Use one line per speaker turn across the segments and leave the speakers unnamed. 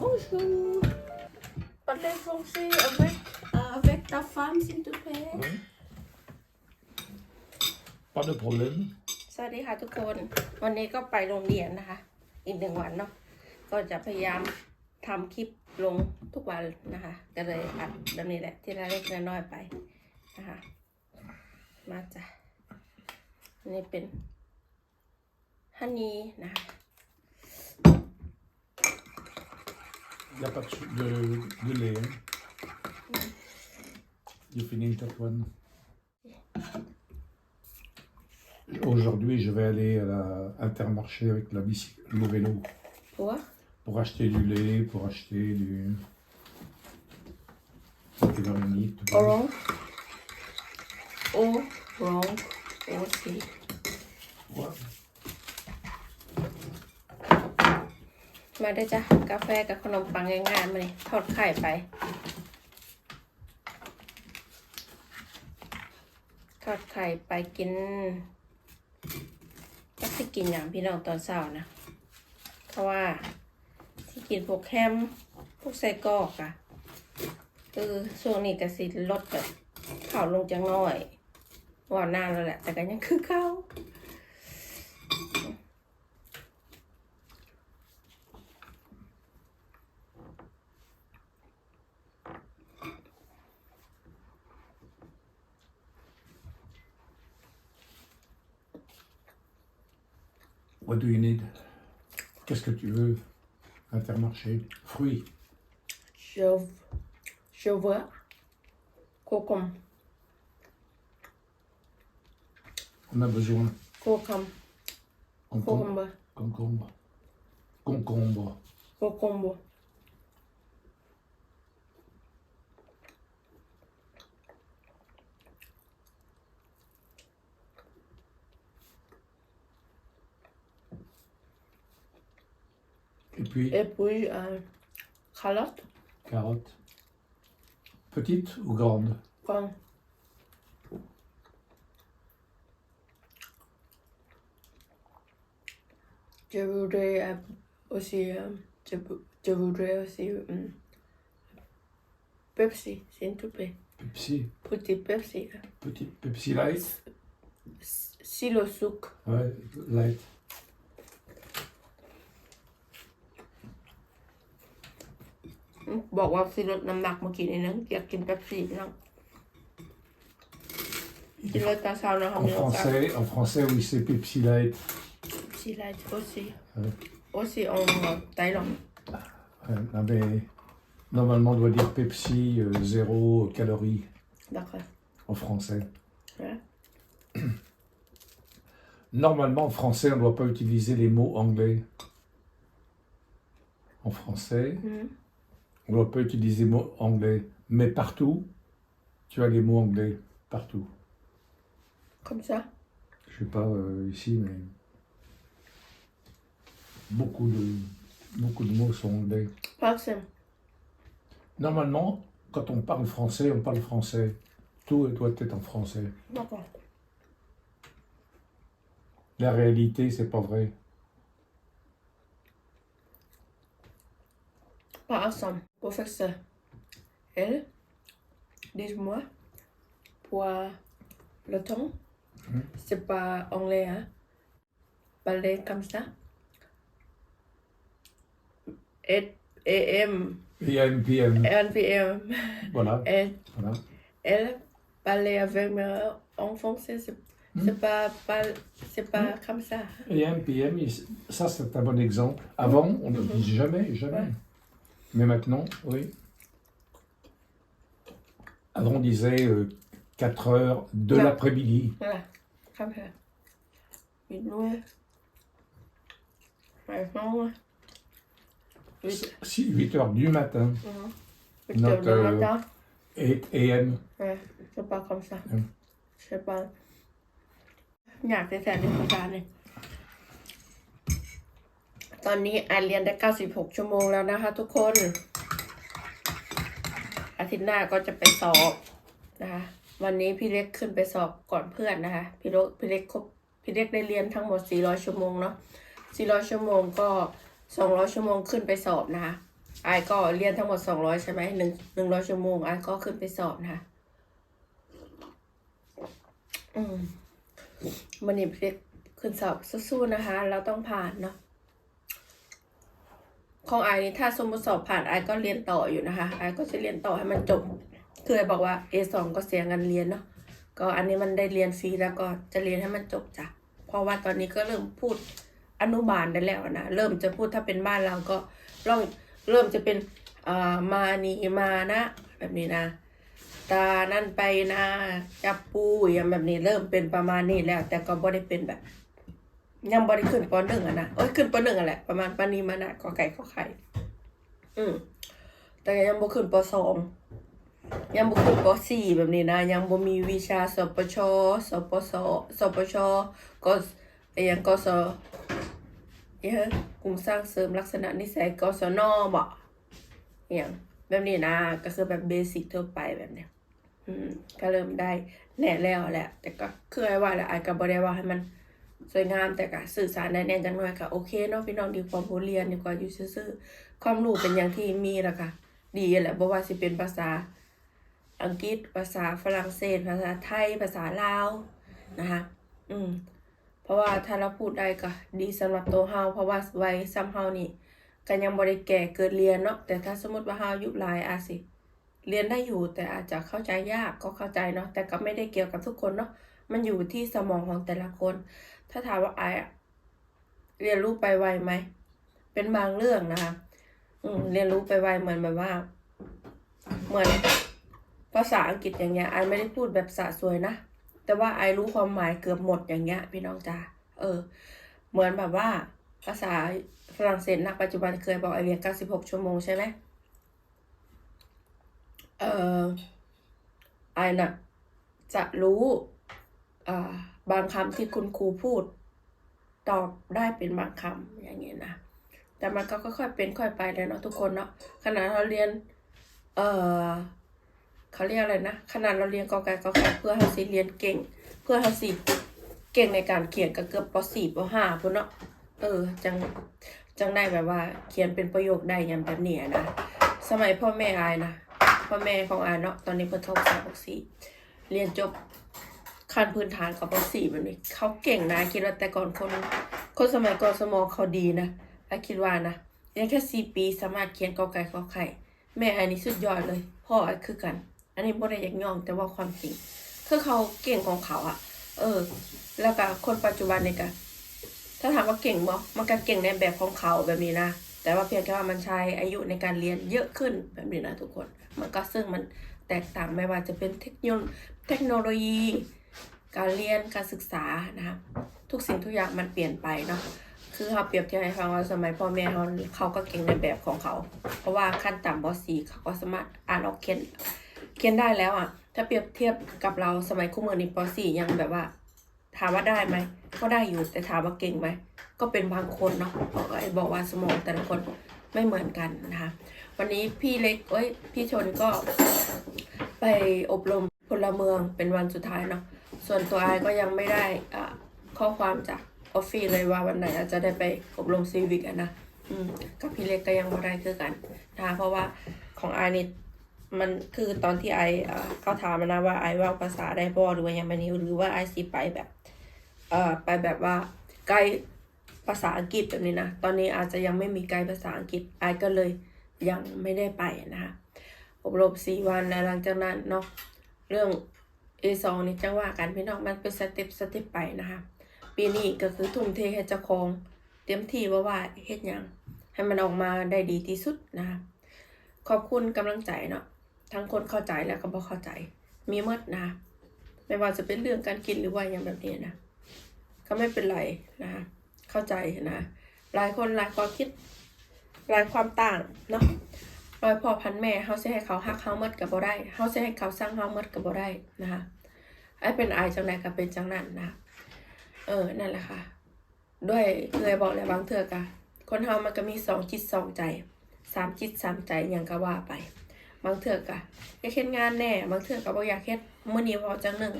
Bonjour. Parlez français avec, avec ta femme, s'il te plaît.
Oui. Pas de problème.
สวัสดีค่ะทุกคน วันนี้ก็ไปโรงเรียนนะคะ อีกหนึ่งวันเนาะ ก็จะพยายามทำคลิปลงทุกวันนะคะ ก็เลยอัดแบบนี้แหละ ที่ละเล็กละน้อยไปนะคะ มาจ้ะอันนี้เป็นฮันนี่นะคะ
Il n'y a pas de, su- de, de lait. hein. J'ai fini une tatouane. Aujourd'hui, je vais aller à la Intermarché avec la bicycle, le vélo,
ตัว
pour acheter du lait, pour acheter du. des marinites, tout
โอ
ça.
โรงโอโรงโอซี
Ouais.
มาได้จ้ะกาแฟกับขนมปังง่ายๆมาเลยทอดไข่ไป ทอดไข่ไปกินก็ที่กินอย่างพี่น้องตอนเช้านะ เพราะว่าที่กินพวกแฮมพวกไส้กรอกอะคือช่วงนี้ก็สิลดแบบข่าวลงจังน้อยว่านานแล้วแหละ แต่ก็ยังคือเข้า
What do you need? Qu'est-ce que tu veux? Intermarché. Fruits.
Je, je vois concombre,
On a besoin.
concombre,
Concombre.
concombre,
Concombre. Concombre. Et puis,
Et puis, euh, carotte,
carottes. Petites ou grandes
comme Je voudrais euh, aussi, euh, je, vou- je voudrais aussi euh, Pepsi, s'il te plaît.
Pepsi?
Petit Pepsi. là.
Petit Pepsi Light?
Si le sucre.
Ouais, light.
อืม บอกว่าสิลดน้ำหนักเมื่อกี้นี้นะอยากกินเป๊ปซี่นะกินเลยตอนเช้านะครับ
En français, en français, oui, c'est Pepsi Light.
ซีไลท์โอซี
Ouais.
โอซีออนไต้หวัน
Ouais, non, mais normalement, on doit dire Pepsi euh, zéro calories
นะคะ
en français.
Ouais.
Normalement, en français, on ne doit pas utiliser les mots anglais. En français,
อืม
on ne peut utiliser mots anglais, mais partout, tu as les mots anglais, partout.
Comme ça
Je ne sais pas euh, ici, mais beaucoup de, beaucoup de mots sont anglais.
Par exemple
Normalement, quand on parle français, on parle français. Tout doit être en français.
D'accord.
La réalité, c'est pas vrai.
Par exemple professeur elle dis-moi pour le temps
Mhm.
c'est pas anglais hein parler comme ça et AM
PM, PM.
NPM
Voilà.
et
voilà.
elle parlait avec moi en français, c'est c'est pas, pas pas comme ça.
PM, PM, ça c'est un bon exemple. Avant, on ne disait jamais, jamais.
Ouais.
Mais maintenant, oui. Avant, on disait 4 heures de
Ouais.
l'après-midi.
Voilà, comme ça. Huit nuits. Maintenant, huit,
8 heures du matin.
huit
Notre,
heures du
euh,
matin.
8 AM.
Ouais, c'est pas comme ça.
Hum.
C'est pas. อยากจะแสดงประการเลย ตอนนี้อาเรียนได้ 96 ชั่วโมงแล้วนะคะ ทุกคน อาทิตย์หน้าก็จะไปสอบนะคะ วันนี้พี่เล็กขึ้นไปสอบก่อนเพื่อนนะคะ พี่เล็กพี่เล็กครบพี่เล็กได้เรียนทั้งหมด 400 ชั่วโมงเนาะ 400 ชั่วโมงก็ 200 ชั่วโมงขึ้นไปสอบนะคะไอก็เรียนทั้งหมดสองร้อยใช่ไหมหนึ่งหนึ่งร้อยชั่วโมงไอก็ขึ้นไปสอบนะคะ อืมมันนี่เรียกขึ้นสอบสู้ๆนะคะ เราต้องผ่านเนาะ ของไอนี่ถ้าสมมติสอบผ่านไอก็เรียนต่ออยู่นะคะไอก็จะเรียนต่อให้มันจบคือไอบอกว่า A2 ก็เสียเงินเรียนเนาะก็อันนี้มันได้เรียนฟรีแล้วก็จะเรียนให้มันจบจ้ะเพราะว่าตอนนี้ก็เริ่มพูดอนุบาลได้แล้วนะเริ่มจะพูดถ้าเป็นบ้านเราก็ริ่มเริ่มจะเป็นอ่ามานีมานะ แบบนี้นะตานั่นไปนะจับปูอย่างแบบนี้เริ่มเป็นประมาณนี้แล้ว แต่ก็บ่ได้เป็นแบบ ยังบ่ได้ขึ้นปหนึ่งอะนะเอ้ยขึ้นปหนึ่งอะแหละประมาณปานีมานะกอไก่ขอไข่ อืมแต่ยังบ่ขึ้นปสองยังบ่ขึ้นปสี่แบบนี้นะ ยังบ่มีวิชาสปชสปสสปชก็ไอ้ยังกสเอ้ยกลุ่มสร้างเสริมลักษณะนิสัยกศนบ่อย่างแบบนี้นะก็คือแบบเบสิกทั่วไปแบบเนี้ยอืมก็เริ่มได้แน่แล้วแหละ แต่ก็คือไอ้ว่าแหละไอ้ก็บ่ได้ว่าให้มัน สวยงามแต่ก็สื่อสารได้แน่นจังหน่อยก็โอเคเนาะพี่น้องดีกว่าผู้เรียนดีกว่าอยู่ซื่อๆความรู้เป็นอย่างที่มีแล้วค่ะ ดีแหละบ่ว่าสิเป็นภาษาอังกฤษ ภาษาฝรั่งเศส ภาษาไทย ภาษาลาวนะคะอืมเพราะว่าถ้าเราพูดได้ก็ดีสำหรับตัวเฮาเพราะว่าไวัยซ้ำเฮานี่ก็ยังบ่ได้แก่เกินเรียนเนาะแต่ถ้าสมมติว่าเฮาอายุหลายอาจสิเรียนได้อยู่แต่อาจจะเข้าใจยากก็เข้าใจเนาะแต่ก็ไม่ได้เกี่ยวกับทุกคนเนาะมันอยู่ที่สมองของแต่ละคน ถ้าถามว่าไอเรียนรู้ไปไวไหม เป็นบางเรื่องนะคะ อืม เรียนรู้ไปไวเหมือนแบบว่า เหมือนภาษาอังกฤษอย่างเงี้ยไอไม่ได้พูดแบบสะสวยนะ แต่ว่าไอรู้ความหมายเกือบหมดอย่างเงี้ย พี่น้องจ้าเออ เหมือนแบบว่า ภาษาฝรั่งเศสนักปัจจุบันเคยบอกไอเรียน96 ชั่วโมงใช่ไหมเออไอน่ะจะรู้อ่า บางคำที่คุณครูพูด ตอบได้เป็นบางคำอย่างเงี้ยนะแต่มันก็ค่อยๆเป็นค่อยไปเลยเนาะทุกคนเนาะขนาดเราเรียน เอ่อเขาเรียกอะไรนะขนาดเราเรียนกอไก่กอไก่เพื่อให้สิเรียนเก่ง เพื่อให้สิเก่งในการเขียนก็เกือบปสี่ปห้าพุ่นเนาะเออจังจังได้แบบว่า เขียนเป็นประโยคได้ย่างแบบเนี้ยนะสมัยพ่อแม่อายนะพ่อแม่ของอาเนาะตอนนี้เพิ่นเข้าสายปสี่เรียนจบ ขั้นพื้นฐานกับปสี่แบบนี้เขาเก่งนะคิดว่าแต่ก่อนคนคนสมัยก่อนสมองเขาดีนะอาคิดว่านะเรียนแค่สี่ปีสามารถเขียนกอไก่ขอไข่ แม่อันนี้สุดยอดเลย พ่ออันคือกัน อันนี้บ่ได้อยากย่องแต่ว่าความจริงคือเขาเก่งของเขาอะเออ แล้วก็คนปัจจุบันนี่ก็ถ้าถามว่าเก่งบ่มันก็เก่งในแบบของเขาแบบนี้นะแต่ว่าเพียงแค่ว่ามันใช้อายุในการเรียนเยอะขึ้นแบบนี้นะทุกคน มันก็ซึ่งมันแตกต่างไม่ว่าจะเป็นเทคโนโลยี การเรียนการศึกษานะคะทุกสิ่งทุกอย่างมันเปลี่ยนไปเนาะคือเขาเปรียบเทียบให้ฟังว่าสมัยพ่อแม่เขาเขาก็เก่งในแบบของเขา เพราะว่าขั้นต่ำบอสีเขาก็สามารถอ่านออกเขียนเขียนได้แล้วอะ ถ้าเปรียบเทียบกับเราสมัยคู่มือในี้ปสี่ยังแบบว่า ถามว่าได้ไหมก็ได้อยู่แต่ถามว่าเก่งไหมก็เป็นบางคนเนาะบอกไอ้บอกว่าสมองแต่ละคนไม่เหมือนกันนะคะ วันนี้พี่เล็กเอ้ยพี่ชนก็ไปอบรมพลเมืองเป็นวันสุดท้ายเนาะ ส่วนตัวไอก็ยังไม่ได้ข้อความจากออฟฟิศเลยว่าวันไหนอาจจะได้ไปอบรมซีวิกนะอืมกับพี่เล็กก็ยังไม่ได้คือกันนะคะเพราะว่าของไอนี่มันคือตอนที่ไอเอ่อเขาถามมานะว่าไอว่าภาษาได้บ่หรือว่ายังไม่นิ้หรือว่าไอสิไปแบบเอ่อไปแบบว่าไกด์ภาษาอังกฤษแบบนี้นะ ตอนนี้อาจจะยังไม่มีไกด์ภาษาอังกฤษไอก็เลยยังไม่ได้ไปนะคะ อบรมสี่วันแล้วหลังจากนั้นเนาะ เรื่อง A2 นี่จังว่ากันพี่น้องมันเป็นสเต็ปสเต็ปไปนะคะ ปีนี้ก็คือทุ่มเทให้เจ้าของเต็มที่ว่าว่าเฮ็ดยังให้มันออกมาได้ดีที่สุดนะคะขอบคุณกำลังใจเนาะทั้งคนเข้าใจและก็บ่เข้าใจ มีหมดนะคะไม่ว่าจะเป็นเรื่องการกินหรือว่าอย่างแบบนี้นะก็ไม่เป็นไรนะคะเข้าใจนะหลายคนหลายความคิดหลายความต่างเนาะ ร้อยพ่อพันแม่เฮาสิให้เขาฮักเฮาหมดก็บ่ได้เฮาสิให้เขาสร้างเฮาหมดก็บ่ได้นะคะไอ้เป็นอายจังไดก็เป็นจังนั้นนะคะเออนั่นแหละค่ะ ด้วยเคยบอกแล้วบางเทื่อกะคนเฮามันก็มีสองจิตสองใจสามจิตสามใจหยังก็ว่าไป บางเทื่อกะอยากเฮ็ดงานแน่บางเทื่อก็บ่อยากเฮ็ดมื้อนี้พอจังหนึ่ง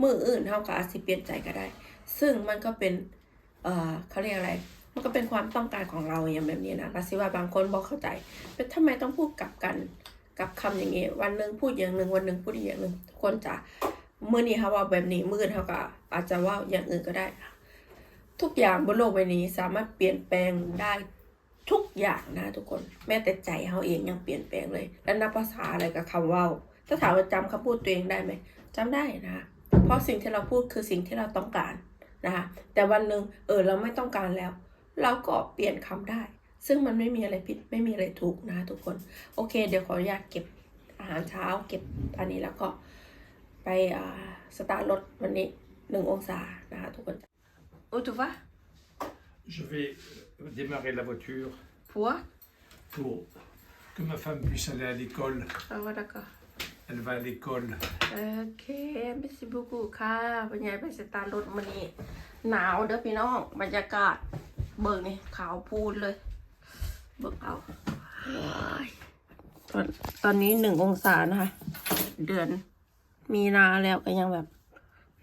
มื้ออื่นเฮาก็อาจสิเปลี่ยนใจก็ได้ ซึ่งมันก็เป็นเอ่อเขาเรียกอะไร มันก็เป็นความต้องการของเราอย่างแบบนี้นะกสิว่าบางคนบอกเข้าใจเป็นทำไมต้องพูดกลับกันกับคำอย่างนี้วันหนึ่งพูดอย่างหนึ่งวันหนึ่งพูดอีกอย่างหนึ่งทุกคนจะเมื่อนี้เขาว่าแบบนี้มือเขาก็อาจจะว่าอย่างอื่นก็ได้ ทุกอย่างบนโลกใบนี้สามารถเปลี่ยนแปลงได้ทุกอย่างนะทุกคนแม้แต่ใจเขาเองยังเปลี่ยนแปลงเลย แล้วนับภาษาอะไรกับคำว่าถ้าถามว่าจำคำพูดตัวเองได้ไหมจำได้นะคะเพราะสิ่งที่เราพูดคือสิ่งที่เราต้องการนะคะแต่วันหนึ่งเออเราไม่ต้องการแล้ว เราก็เปลี่ยนคำได้ ซึ่งมันไม่มีอะไรผิดไม่มีอะไรถูกนะทุกคน โอเค เดี๋ยวขออนุญาตเก็บอาหารเช้าเก็บอันนี้แล้วก็ไปอ่าสตาร์ทรถวันนี้หนึ่งองศานะคะทุกคนอุตุวะ
Je vais démarrer la voiture
ผัว
pour que ma femme puisse aller à l'école.
เอาวะแล้วก็
Elle va à l'école.
โอเคไม่สิบุกุค่ะเป็นไงไปสตาร์ทรถวันนี้ หนาวเด้อพี่น้อง บรรยากาศ เบิ่งนี่ขาวพูดเลย เบิ่งเอาเฮ้ยตอนตอนนี้หนึ่งองศานะคะ เดือน มีนาแล้วก็ยังแบบ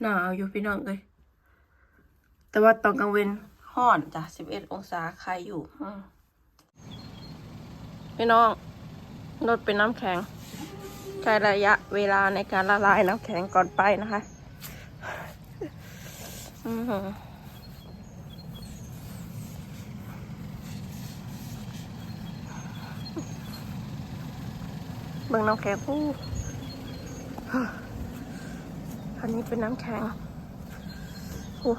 หนาวอยู่พี่น้องเลย แต่ว่าตอนกลางเวนห้อนจ้ะสิบเอ็ดองศาใครอยู่อืมพี่น้องรถเป็นน้ำแข็งใช้ระยะเวลาในการละลายน้ำแข็งก่อนไปนะคะ อือ หือเบิ่งน้ำแข็งอู้อันนี้เป็นน้ำแข็งอู้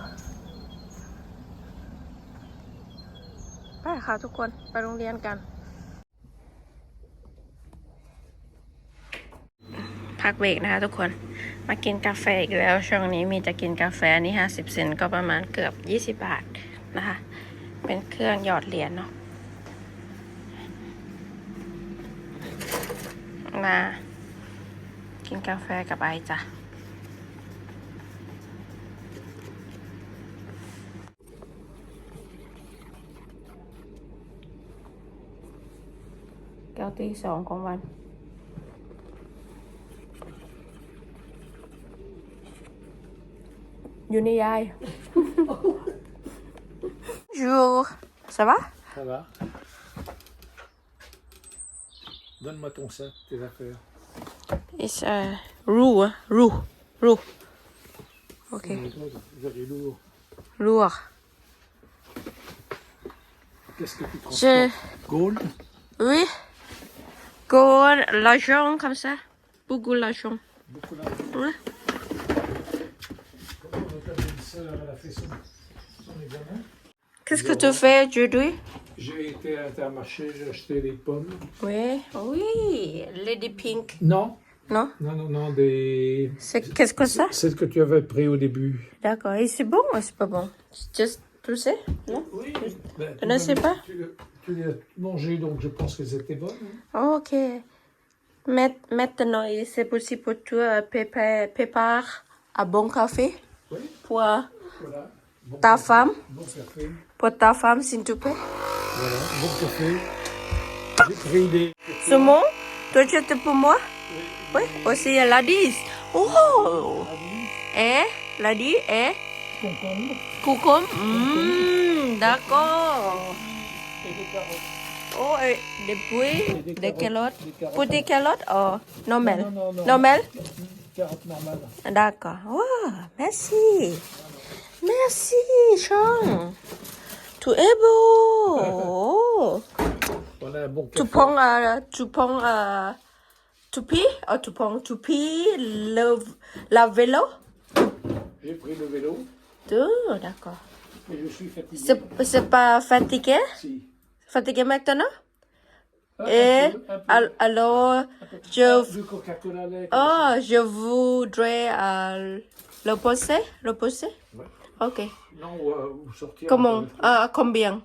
ไปค่ะทุกคนไปโรงเรียนกัน พักเบรกนะคะทุกคนมากินกาแฟอีกแล้ว ช่วงนี้มีจะกินกาแฟนี่ห้าสิบเซนก็ประมาณเกือบยี่สิบบาทนะคะ เป็นเครื่องหยอดเหรียญเนาะ มากินกาแฟกับไอจ้ะแก้วที่สองของวันอยู่ในยาย Bonjour ça va
Ça va Donne-moi ton sac, tes affaires.
It's uh, roux hein? roux roux. Ok.
Very lourd.
lourd.
Qu'est-ce que tu
je
transportes Gold?
Oui. Gold l'argent comme ça. Beaucoup l'argent.
Beaucoup d'argent.
Ouais.
A
qu'est-ce que tu fais aujourd'hui?
J'ai été à Intermarché, j'ai acheté des pommes.
oui oui lady pink
Non,
non?
Non, non, non, des...
c'est qu'est-ce que ça?
Celles que tu avais pris au début.
d'accord et c'est bon ou c'est pas bon? Juste tu sais? Non?
Oui. Ben,
Je ne sais pas?
Tu, tu les as mangées, donc je pense qu'elles étaient bonnes. hein.
Ok. Maintenant, c'est possible pour toi de préparer, préparer un bon café
Oui,
pour
voilà. Bon
ta
café,
femme,
Bon café.
pour ta femme, s'il te plaît.
Voilà, bon café. J'ai pris des...
C'est bon Toi, tu es pour moi? Oui. Aussi, Ladis. Oh Eh Ladis Eh?
Concombre
Coucou Hmm, D'accord.
et des carottes.
Oh, et des pouilles,
des
des
carottes.
calottes.
Des carottes.
Pour des calottes Oh, normal.
Non, non, non. Carottes normales.
D'accord. Oh, merci. Merci, Jean. Tout est beau. Oh.
Voilà un bon
Tu prends, euh, tu prends, euh, toupie, oh, tu prends toupie, le, la vélo.
J'ai pris le vélo
Deux, d'accord.
et je suis fatigué.
C'est, c'est pas fatigué?
Si.
Fatigué maintenant?
Ah,
Et,
un peu, un peu.
al- alors,
Ah,
je,
Du Coca-Cola lait.
oh, je voudrais, euh, le poser, le poser?
Ouais.
Ok.
Non, ou, euh, ou sortir.
Comment?
un peu.
Ah, combien?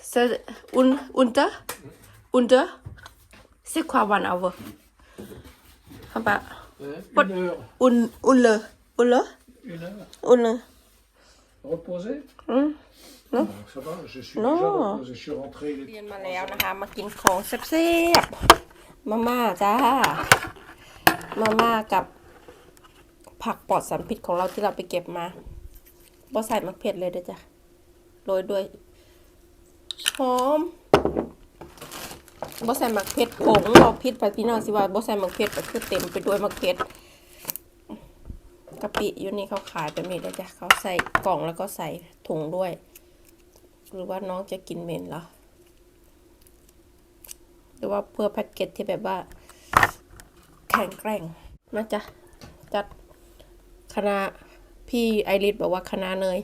C'est un, unter? Unter? C'est quoi one hour? Ah bah,
Hein,
Pas-
Une heure.
un, une heure. Une heure?
Une heure.
Une heure.
Reposer
Hmm.
Non. Ça va, je suis
Non.
déjà reposé. Je suis rentré. il est-
เรียนมาแล้วนะคะ มากินของแซ่บๆมาม่าจ้า มาม่ากับ ผักปลอดสารพิษของเราที่เราไปเก็บมาบ่ใส่มะเผ็ดเลยเด้อจ้ะโรยด้วยหอมบ่ใส่มักเผ็ดผงบ่พิษไปพี่น้องสิว่าบ่ใส่มักเผ็ดก็คือเต็มไปด้วยมักเผ็ดกะปิอยู่นี่เขาขายแบบนี้เลยจ้ะเขาใส่กล่องแล้วก็ใส่ถุงด้วย หรือว่าน้องจะกินเม็นเหรอหรือว่าเพื่อแพ็กเกจที่แบบว่า แข็งแกร่งมาจ้ะจัด คณะพี่ไอริสบอกว่าคณะเนย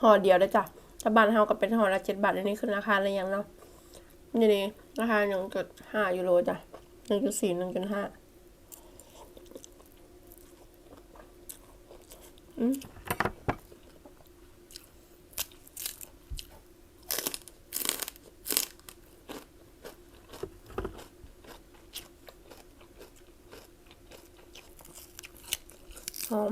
ห่อเดียวเลยจ้ะถ้าบานเฮาก็เป็นห่อละเจ็ดบาท อันนี้ขึ้นราคาเลยยังเนาะนี่นี่ราคาหนึ่งจุดห้ายูโรจ้ะหนึ่งจุดสี่หนึ่งจุดห้า หอ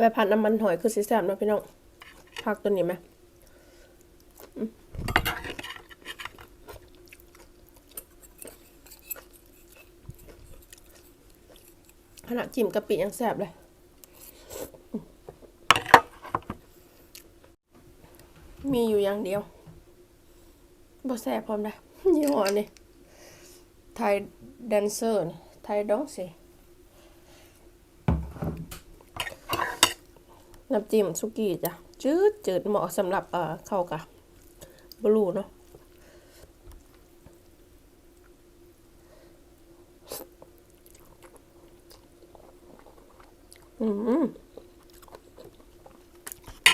ไปผัดน้ำมันหอยคือสีแซ่บนะพี่น้องผักตัวนี้ไหมขนาดจิ้มกะปิยังแซ่บเลย มีอยู่อย่างเดียวบ่แซ่บพร้อมได้ยี่ห้อนี่ไทยแดนเซอร์ไทยดองสิ น้ำจิ้มสุกี้จ้ะจืดจืดเหมาะสำหรับเอ่อเข้ากับบลูเนาะอืม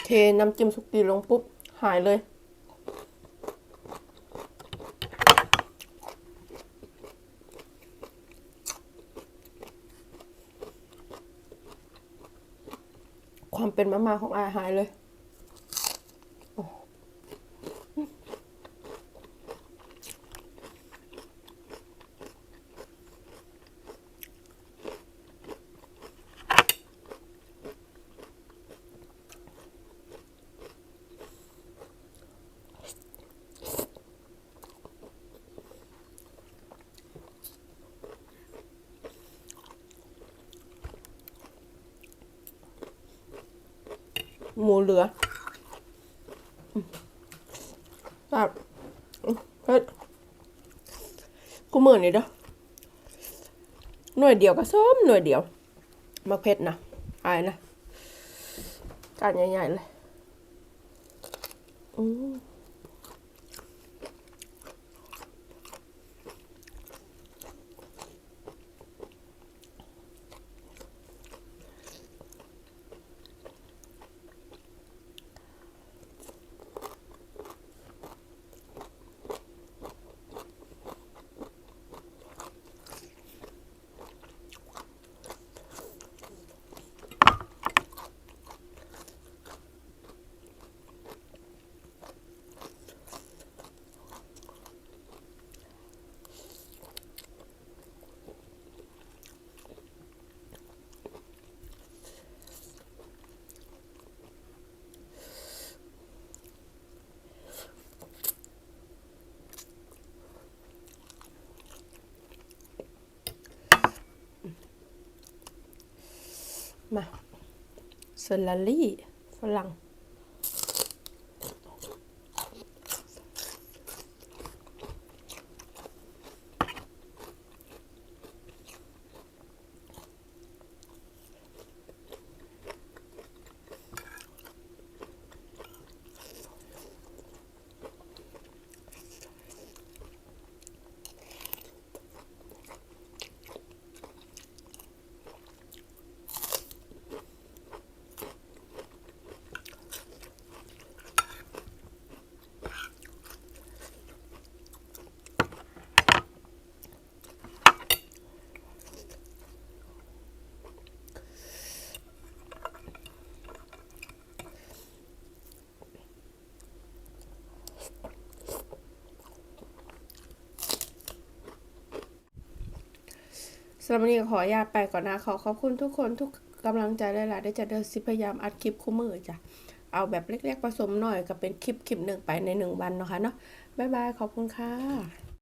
เทน้ำจิ้มสุกี้ลงปุ๊บ หายเลย ความ เป็นมาม่าของอายหายเลย หมูเหลือแบบเฮ้ยกูเหมือนนี่เด้อหน่วยเดียวก็ส้มหน่วยเดียวมาเพชรนะอายนะการใหญ่ๆเลยอืมมา เซลารี่ฝรั่ง สำหรับวันนี้ขออนุญาตไปก่อนนะ ขอขอบคุณทุกคนทุกกำลังใจหลายๆได้จะเดินสิพยายามอัดคลิปคู่มือจ้ะ เอาแบบเล็กๆผสมหน่อยก็เป็นคลิปคลิปหนึ่งไปในหนึ่งวันเนาะคะเนาะบ๊ายบาย ขอบคุณค่ะ